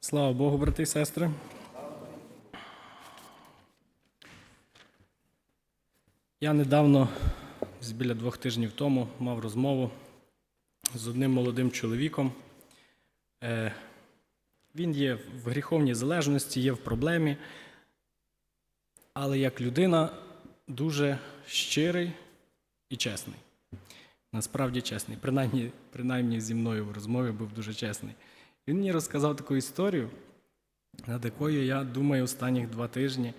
Слава Богу, брати і сестри. Я недавно, біля двох тижнів тому, мав розмову з одним молодим чоловіком. Е, Він є в гріховній залежності, є в проблемі, але як людина дуже щирий і чесний. Насправді чесний. Принаймні, принаймні зі мною в розмові був дуже чесний. Він мені розказав таку історію, над якою я думаю останніх два тижні,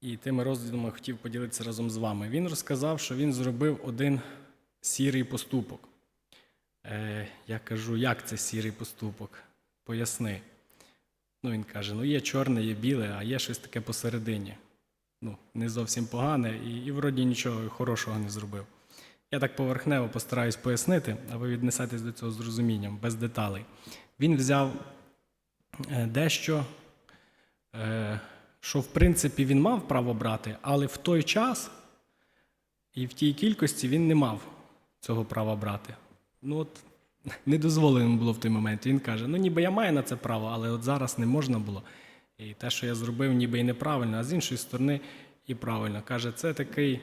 і тими роздумами хотів поділитися разом з вами. Він розказав, що він зробив один сірий поступок. Е, я кажу, як це сірий поступок? Поясни. Ну, він каже: ну є чорне, є біле, а є щось таке посередині. Ну, не зовсім погане, і, і вроді нічого хорошого не зробив. Я так поверхнево постараюсь пояснити, а ви віднесетесь до цього з розумінням, без деталей. Він взяв е, дещо, е, що в принципі він мав право брати, але в той час і в тій кількості він не мав цього права брати. Ну от не дозволено було в той момент. Він каже: ну ніби я маю на це право, але от зараз не можна було. І те, що я зробив, ніби і неправильно, а з іншої сторони, і правильно. Каже, це такий.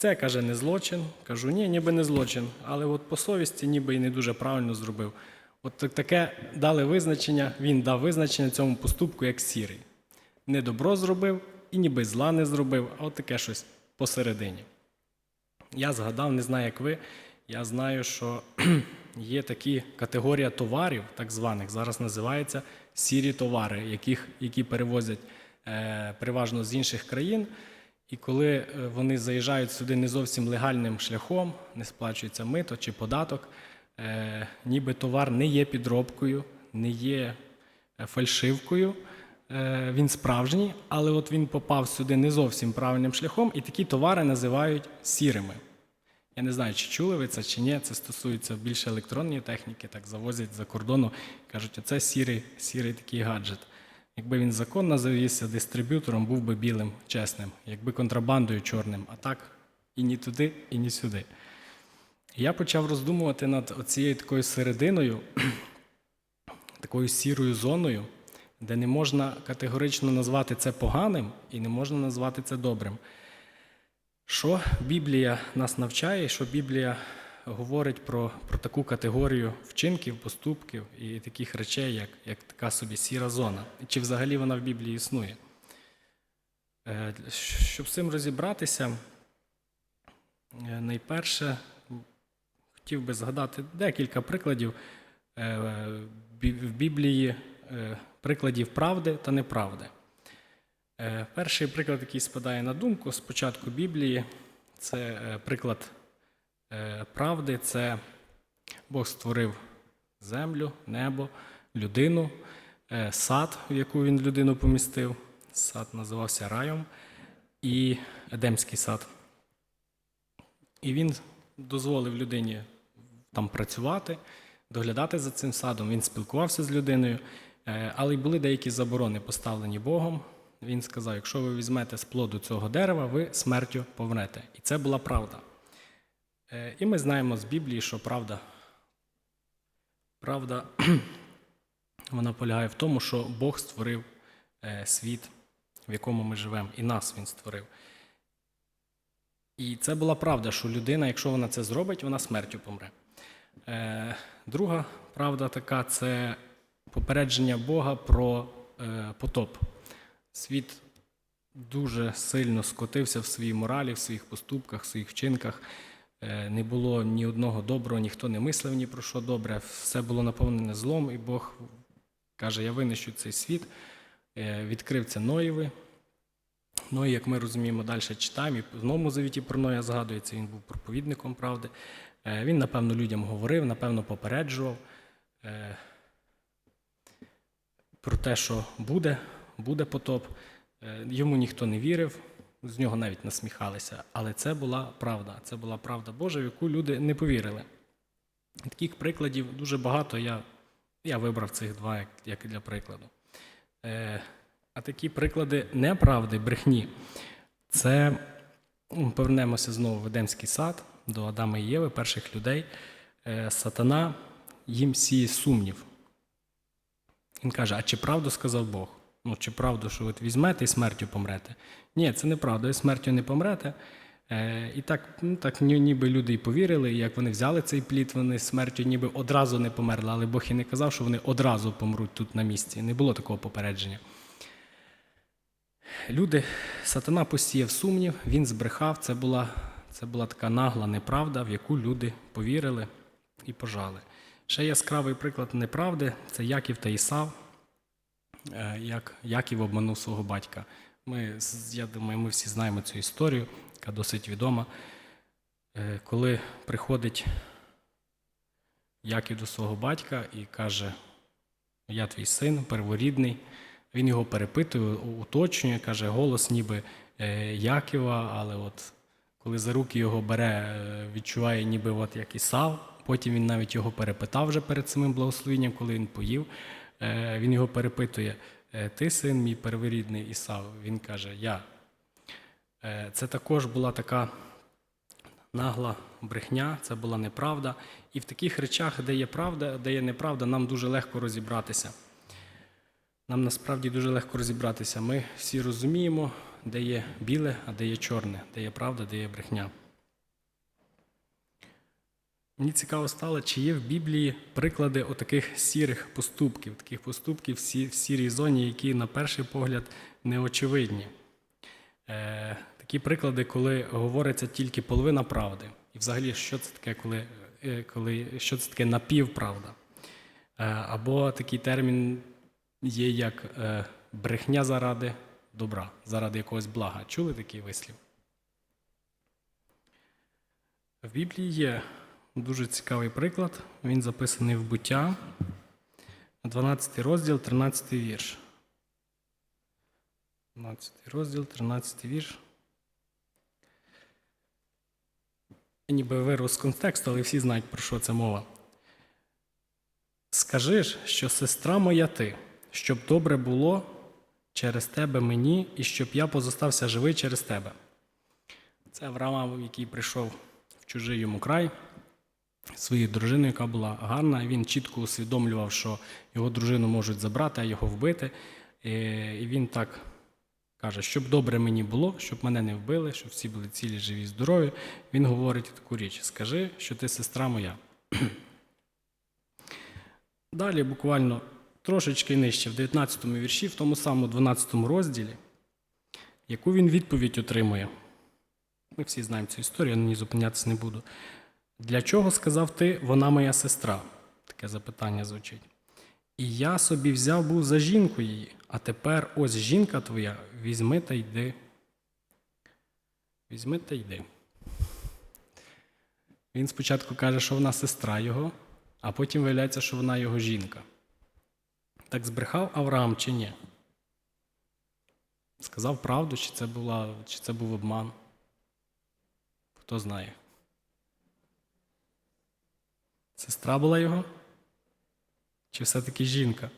Це каже не злочин. Кажу, ні, ніби не злочин. Але от по совісті ніби і не дуже правильно зробив. От таке дали визначення, він дав визначення цьому поступку як сірий. Не добро зробив і ніби зла не зробив, а от таке щось посередині. Я згадав, не знаю, як ви. Я знаю, що є такі категорія товарів, так званих, зараз називаються сірі товари, яких, які перевозять е, переважно з інших країн. І коли е, вони заїжджають сюди не зовсім легальним шляхом, не сплачується мито чи податок, е, ніби товар не є підробкою, не є е, фальшивкою, він справжній, але от він попав сюди не зовсім правильним шляхом, і такі товари називають сірими. Я не знаю, чи чули ви це чи ні. Це стосується більше електронної техніки, так завозять за кордону. Кажуть, оце сірий, сірий такий гаджет. Якби він законно завівся дистриб'ютором, був би білим, чесним, якби контрабандою чорним, а так і ні туди, і ні сюди. Я почав роздумувати над оцією такою серединою, такою сірою зоною, де не можна категорично назвати це поганим і не можна назвати це добрим. Що Біблія нас навчає, що Біблія говорить про, про таку категорію вчинків, поступків і таких речей, як, як така собі сіра зона. Чи взагалі вона в Біблії існує? Е, Щоб з цим розібратися, е, найперше хотів би згадати декілька прикладів е, в Біблії, прикладів правди та неправди. Перший приклад, який спадає на думку з початку Біблії, це приклад правди. Це Бог створив землю, небо, людину, е, сад, в яку він людину помістив. Сад називався Раєм і Едемський сад. І він дозволив людині там працювати, доглядати за цим садом. Він спілкувався з людиною, е, але й були деякі заборони, поставлені Богом. Він сказав: якщо ви візьмете з плоду цього дерева, ви смертю помрете. І це була правда. Е, І ми знаємо з Біблії, що правда, правда вона полягає в тому, що Бог створив е, світ, в якому ми живемо, і нас Він створив. І це була правда, що людина, якщо вона це зробить, вона смертю помре. Е, Друга правда така це попередження Бога про потоп. Світ дуже сильно скотився в своїй моралі, в своїх поступках, в своїх вчинках. Е, Не було ні одного доброго, ніхто не мислив ні про що добре. Все було наповнене злом, і Бог каже: Я винищу цей світ, Е, відкрив це Ноєви. Ну і як ми розуміємо, далі читаємо, і в Новому Завіті про Ноя згадується, він був проповідником правди. Е, Він, напевно, людям говорив, напевно, попереджував про те, що буде, буде потоп. Йому ніхто не вірив, з нього навіть насміхалися. Але це була правда. Це була правда Божа, в яку люди не повірили. Таких прикладів дуже багато. Я, я вибрав цих два як, як для прикладу. Е, а такі приклади неправди, брехні, це повернемося знову в Едемський сад до Адама і Єви, перших людей. Е, Сатана їм сіє сумнів. Він каже: А чи правду сказав Бог? Ну, чи правду, що от візьмете і смертю помрете? Ні, це неправда, смертю не помрете. Е, і так, ну, так ніби люди і повірили, і як вони взяли цей плід, вони смертю ніби одразу не померли, але Бог і не казав, що вони одразу помруть тут на місці. Не було такого попередження. Люди, сатана посіяв сумнів, він збрехав. Це була, це була така нагла неправда, в яку люди повірили і пожали. Ще яскравий приклад неправди це Яків та Ісав, е, як Яків обманув свого батька. Ми, я думаю, ми всі знаємо цю історію, яка досить відома. Е, Коли приходить Яків до свого батька і каже: Я твій син, перворідний. Він його перепитує, уточнює, каже, голос ніби е, Якова, але от коли за руки його бере, е, відчуває ніби от як Ісав. Потім він навіть його перепитав вже перед самим благословенням, коли він поїв. Він його перепитує: «Е, Ти син мій перворідний Ісав? Він каже, Я. Е, Це також була така нагла брехня, це була неправда. І в таких речах, де є правда, де є неправда, нам дуже легко розібратися. Нам насправді дуже легко розібратися. Ми всі розуміємо, де є біле, а де є чорне, де є правда, де є брехня. Мені цікаво стало, чи є в Біблії приклади отаких сірих поступків, таких поступків в сірій зоні, які на перший погляд неочевидні. Е, такі приклади, коли говориться тільки половина правди. І взагалі, що це таке, коли, е, коли що це таке напівправда? Е, або такий термін є як е, брехня заради добра, заради якогось блага. Чули такий вислів? В Біблії є дуже цікавий приклад. Він записаний в буття, 12 розділ, 13 вірш. 12 розділ, 13 вірш. Ніби вирву з контексту, але всі знають, про що це мова. Скажи ж, що сестра моя ти, щоб добре було через тебе мені, і щоб я позостався живий через тебе. Це Авраам, який прийшов в чужий йому край своєю дружиною, яка була гарна. Він чітко усвідомлював, що його дружину можуть забрати, а його вбити. І і він так каже, щоб добре мені було, щоб мене не вбили, щоб всі були цілі, живі, здорові. Він говорить таку річ: скажи, що ти сестра моя. Далі, буквально трошечки нижче, в 19 му вірші, в тому самому 12 розділі, яку він відповідь отримує. Ми всі знаємо цю історію, я на ній зупинятися не буду. Для чого сказав ти, вона моя сестра? Таке запитання звучить. І я собі взяв був за жінку її, а тепер ось жінка твоя, візьми та йди. Візьми та йди. Він спочатку каже, що вона сестра його, а потім виявляється, що вона його жінка. Так збрехав Авраам чи ні? Сказав правду, чи це, була, чи це був обман? Хто знає? Сестра була його? Чи все-таки жінка?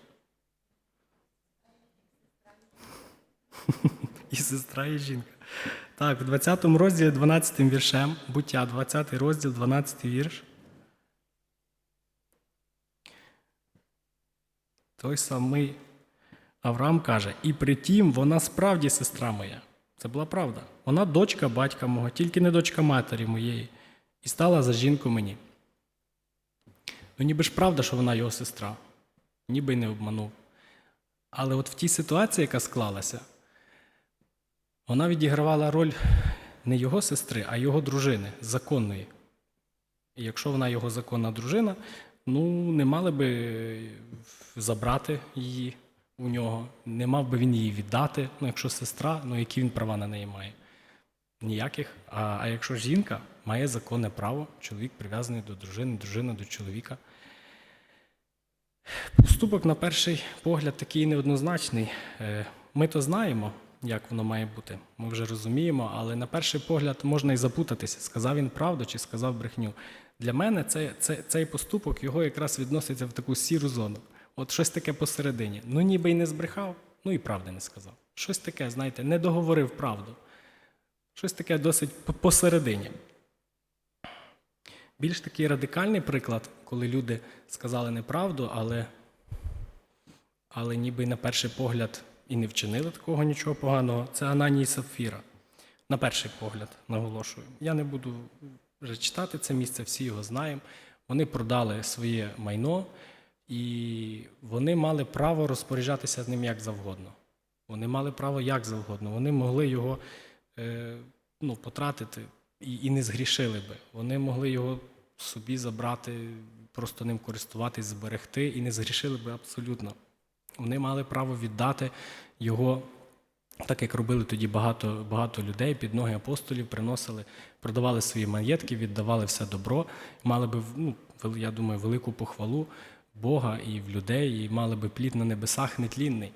І сестра, і жінка. Так, в 20 розділі 12 віршем, буття, 20 розділ, 12 вірш. Той самий Авраам каже: І притім вона справді сестра моя. Це була правда. Вона дочка батька мого, тільки не дочка матері моєї, і стала за жінку мені. Ну, ніби ж правда, що вона його сестра, ніби й не обманув. Але от в тій ситуації, яка склалася, вона відігравала роль не його сестри, а його дружини, законної. І якщо вона його законна дружина, ну не мали би забрати її у нього, не мав би він її віддати. Ну, якщо сестра, ну які він права на неї має? Ніяких. А, а якщо жінка має законне право, чоловік прив'язаний до дружини, дружина до чоловіка. Поступок, на перший погляд, такий неоднозначний. Е, Ми то знаємо, як воно має бути. Ми вже розуміємо, але на перший погляд можна і запутатися, сказав він правду чи сказав брехню. Для мене це, це, цей поступок його якраз відноситься в таку сіру зону. От щось таке посередині. Ну, ніби й не збрехав, ну і правди не сказав. Щось таке, знаєте, не договорив правду. Щось таке досить посередині. Більш такий радикальний приклад, коли люди сказали неправду, але, але ніби на перший погляд і не вчинили такого нічого поганого. Це Ананій і Сапфіра. На перший погляд, наголошую. Я не буду вже читати це місце, всі його знаємо. Вони продали своє майно, і вони мали право розпоряджатися з ним як завгодно. Вони мали право як завгодно. Вони могли його ну, потратити і, і не згрішили би. Вони могли його собі забрати, просто ним користуватись, зберегти і не згрішили би абсолютно. Вони мали право віддати його, так як робили тоді багато, багато людей, під ноги апостолів приносили, продавали свої маєтки, віддавали все добро, мали би, ну, я думаю, велику похвалу Бога і в людей, і мали би плід на небесах нетлінний.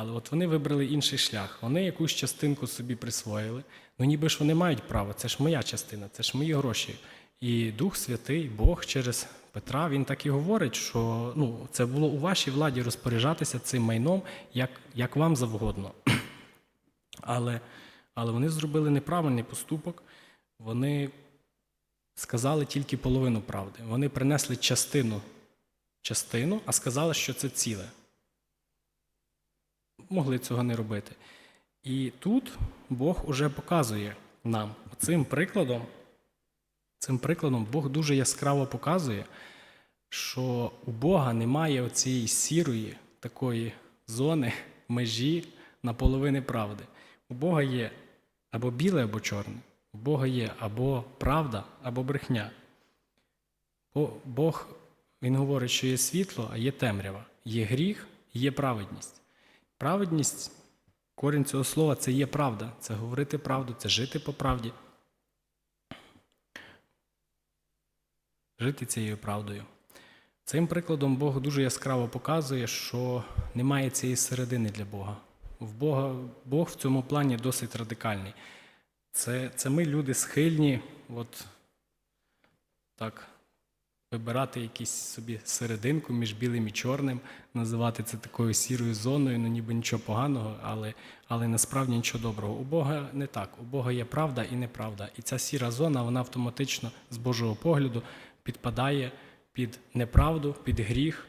Але от вони вибрали інший шлях. Вони якусь частинку собі присвоїли. Ну ніби ж вони мають право, це ж моя частина, це ж мої гроші. І Дух Святий, Бог через Петра, він так і говорить, що ну, це було у вашій владі розпоряджатися цим майном, як, як вам завгодно. Але, але вони зробили неправильний поступок. Вони сказали тільки половину правди. Вони принесли частину, частину, а сказали, що це ціле могли цього не робити. І тут Бог уже показує нам цим прикладом, цим прикладом Бог дуже яскраво показує, що у Бога немає оцієї сірої такої зони, межі наполовини правди. У Бога є або біле, або чорне. У Бога є або правда, або брехня. Бо Бог Він говорить, що є світло, а є темрява, є гріх, є праведність. Праведність, корінь цього слова це є правда, це говорити правду, це жити по правді. Жити цією правдою. Цим прикладом Бог дуже яскраво показує, що немає цієї середини для Бога. В Бога Бог в цьому плані досить радикальний. Це, це ми, люди, схильні, от так, вибирати якісь собі серединку між білим і чорним, називати це такою сірою зоною, ну ніби нічого поганого, але, але насправді нічого доброго. У Бога не так. У Бога є правда і неправда. І ця сіра зона, вона автоматично з Божого погляду підпадає під неправду, під гріх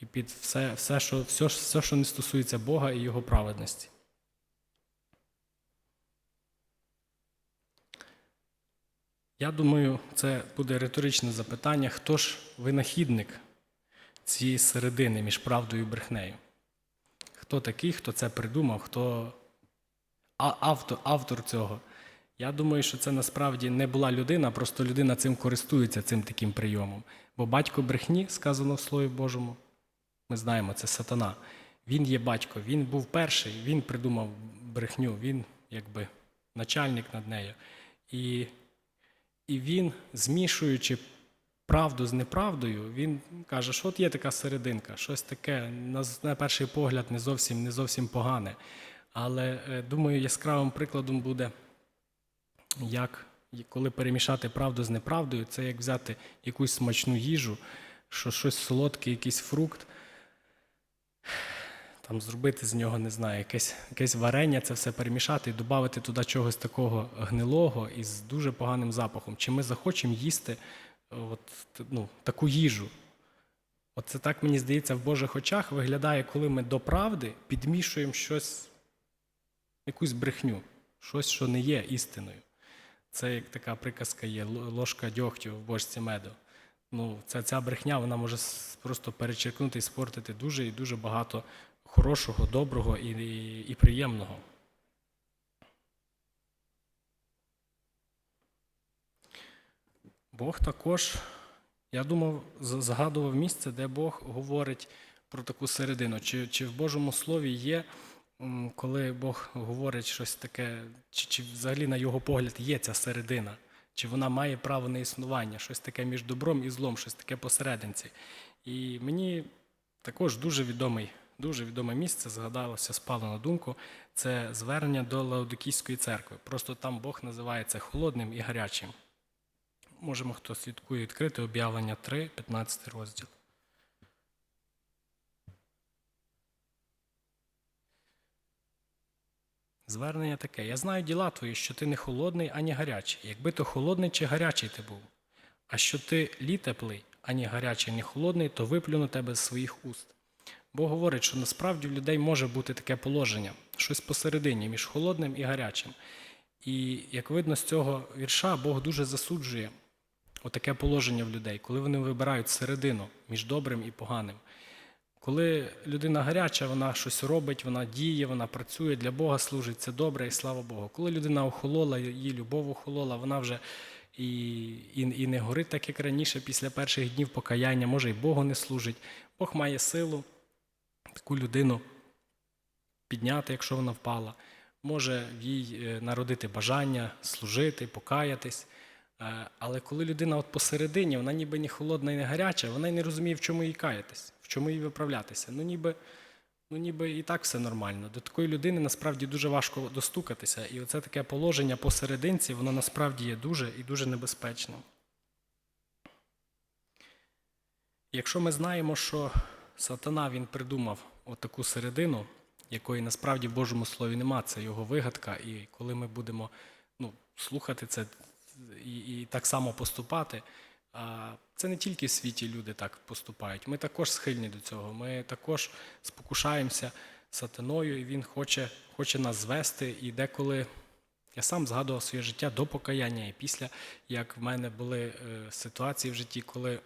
і під все, все, що, все, все, що не стосується Бога і Його праведності. Я думаю, це буде риторичне запитання, хто ж винахідник цієї середини між правдою і брехнею? Хто такий, хто це придумав, хто автор, автор цього? Я думаю, що це насправді не була людина, просто людина цим користується цим таким прийомом. Бо батько брехні, сказано в Слові Божому, ми знаємо, це сатана. Він є батько, він був перший, він придумав брехню, він якби начальник над нею. І і він, змішуючи правду з неправдою, він каже, що от є така серединка, щось таке, на, перший погляд, не зовсім, не зовсім погане. Але е, думаю, яскравим прикладом буде, як коли перемішати правду з неправдою, це як взяти якусь смачну їжу, що щось солодке, якийсь фрукт, там зробити з нього, не знаю, якесь, якесь варення, це все перемішати і додати туди чогось такого гнилого і з дуже поганим запахом. Чи ми захочемо їсти от, ну, таку їжу? От це так, мені здається, в Божих очах виглядає, коли ми до правди підмішуємо щось, якусь брехню, щось, що не є істиною. Це як така приказка є ложка дьогтю в бочці меду. Ну, ця, ця брехня вона може просто перечеркнути і спортити дуже і дуже багато хорошого, доброго і, і, і приємного. Бог також, я думав, згадував місце, де Бог говорить про таку середину. Чи, чи в Божому Слові є, коли Бог говорить щось таке, чи, чи взагалі на його погляд є ця середина? Чи вона має право на існування, щось таке між добром і злом, щось таке посерединці. І мені також дуже відомий, дуже відоме місце згадалося, спало на думку. Це звернення до Лаодикійської церкви. Просто там Бог називається холодним і гарячим. Можемо, хто слідкує відкрити об'явлення 3, 15 розділ. Звернення таке: Я знаю діла твої, що ти не холодний, ані гарячий. Якби то холодний чи гарячий ти був. А що ти лі теплий, ані гарячий, ані холодний, то виплюну тебе з своїх уст. Бог говорить, що насправді в людей може бути таке положення, щось посередині між холодним і гарячим. І як видно з цього вірша, Бог дуже засуджує отаке положення в людей, коли вони вибирають середину між добрим і поганим. Коли людина гаряча, вона щось робить, вона діє, вона працює, для Бога служить, це добре і слава Богу. Коли людина охолола, її любов охолола, вона вже і, і, і не горить так, як раніше, після перших днів покаяння, може і Богу не служить. Бог має силу таку людину підняти, якщо вона впала, може їй е, народити бажання служити, покаятись. Е, Але коли людина от посередині, вона ніби не холодна і не гаряча, вона й не розуміє, в чому їй каятись, в чому їй виправлятися. Ну ніби, ну ніби і так все нормально. До такої людини насправді дуже важко достукатися. І оце таке положення посерединці, воно насправді є дуже і дуже небезпечним. Якщо ми знаємо, що сатана він придумав отаку середину, якої насправді в Божому Слові нема, це його вигадка, і коли ми будемо ну, слухати це і, і так само поступати, а це не тільки в світі люди так поступають. Ми також схильні до цього. Ми також спокушаємося сатаною, і він хоче, хоче нас звести. І деколи я сам згадував своє життя до покаяння, і після як в мене були е, ситуації в житті, коли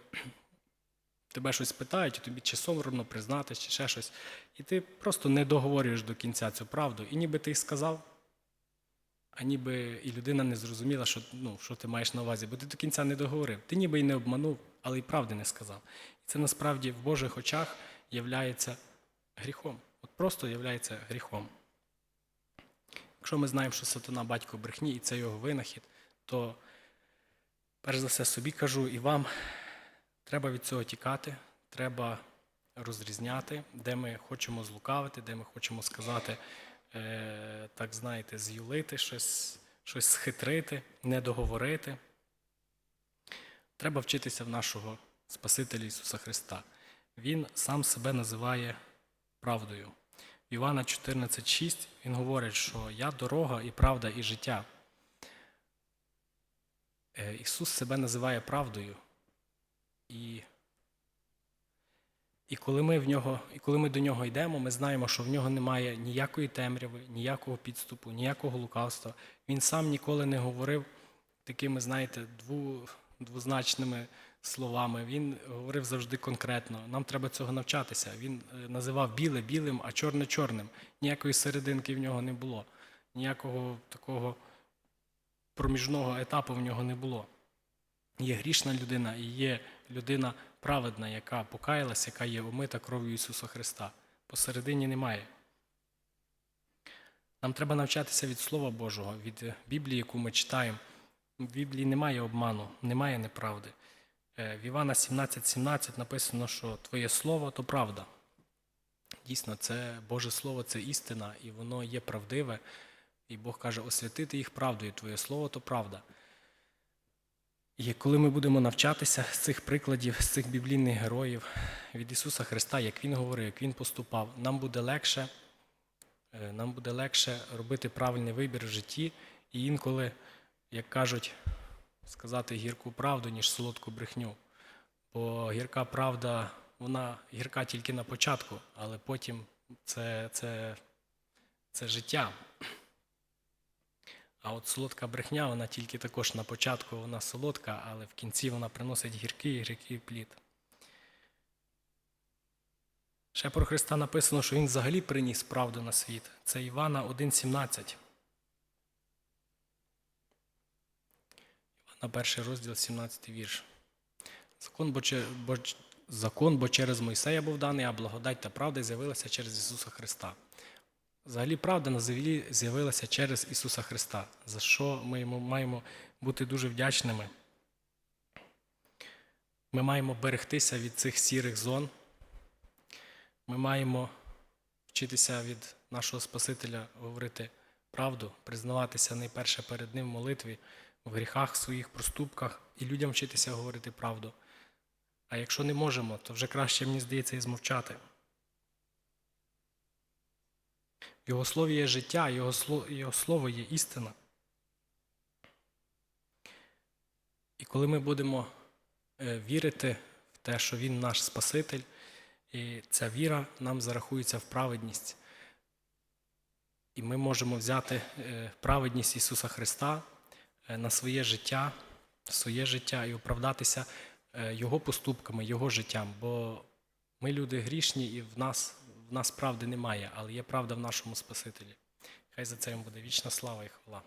тебе щось питають, і тобі чи соромно признатись, чи ще щось, і ти просто не договорюєш до кінця цю правду. І ніби ти й сказав, а ніби і людина не зрозуміла, що, ну, що ти маєш на увазі, бо ти до кінця не договорив. Ти ніби й не обманув, але й правди не сказав. І це насправді в Божих очах являється гріхом. От просто являється гріхом. Якщо ми знаємо, що сатана батько брехні і це його винахід, то перш за все собі кажу і вам, треба від цього тікати, треба розрізняти, де ми хочемо злукавити, де ми хочемо сказати, е, так знаєте, з'юлити щось, щось схитрити, не договорити. Треба вчитися в нашого Спасителя Ісуса Христа. Він сам себе називає правдою. В Івана 14,6 він говорить, що я дорога і правда, і життя. Е, Ісус себе називає правдою. І, і, коли ми в нього, і коли ми до нього йдемо, ми знаємо, що в нього немає ніякої темряви, ніякого підступу, ніякого лукавства. Він сам ніколи не говорив такими, знаєте, дву, двозначними словами. Він говорив завжди конкретно. Нам треба цього навчатися. Він е, називав біле білим, а чорне чорним. Ніякої серединки в нього не було, ніякого такого проміжного етапу в нього не було. Є грішна людина і є людина праведна, яка покаялась, яка є омита кров'ю Ісуса Христа. Посередині немає. Нам треба навчатися від Слова Божого, від Біблії, яку ми читаємо. В Біблії немає обману, немає неправди. Е, В Івана 17,17 17 написано, що Твоє Слово то правда. Дійсно, це Боже Слово це істина, і воно є правдиве. І Бог каже, освятити їх правдою, Твоє Слово то правда. І коли ми будемо навчатися з цих прикладів, з цих біблійних героїв від Ісуса Христа, як Він говорив, як Він поступав, нам буде легше, е, нам буде легше робити правильний вибір в житті і інколи, як кажуть, сказати гірку правду, ніж солодку брехню. Бо гірка правда, вона гірка тільки на початку, але потім це, це, це життя. А от солодка брехня, вона тільки також на початку вона солодка, але в кінці вона приносить гіркий гіркий плід. Ще про Христа написано, що Він взагалі приніс правду на світ. Це Івана 1,17. Івана перший розділ, 17 вірш. Закон бо, бо, закон, бо через Мойсея був даний, а благодать та правда з'явилася через Ісуса Христа. Взагалі, правда на землі з'явилася через Ісуса Христа, за що ми йому маємо бути дуже вдячними. Ми маємо берегтися від цих сірих зон. Ми маємо вчитися від нашого Спасителя говорити правду, признаватися найперше перед Ним в молитві, в гріхах, своїх проступках і людям вчитися говорити правду. А якщо не можемо, то вже краще, мені здається, і змовчати. Його слові є життя, Його слово, Його слово є істина. І коли ми будемо е, вірити в те, що Він наш Спаситель, І ця віра нам зарахується в праведність. І ми можемо взяти е, праведність Ісуса Христа е, на своє життя, своє життя і оправдатися Його поступками, Його життям. Бо ми люди грішні, і в нас, в нас правди немає, але є правда в нашому Спасителі. Хай за це йому буде вічна слава і хвала.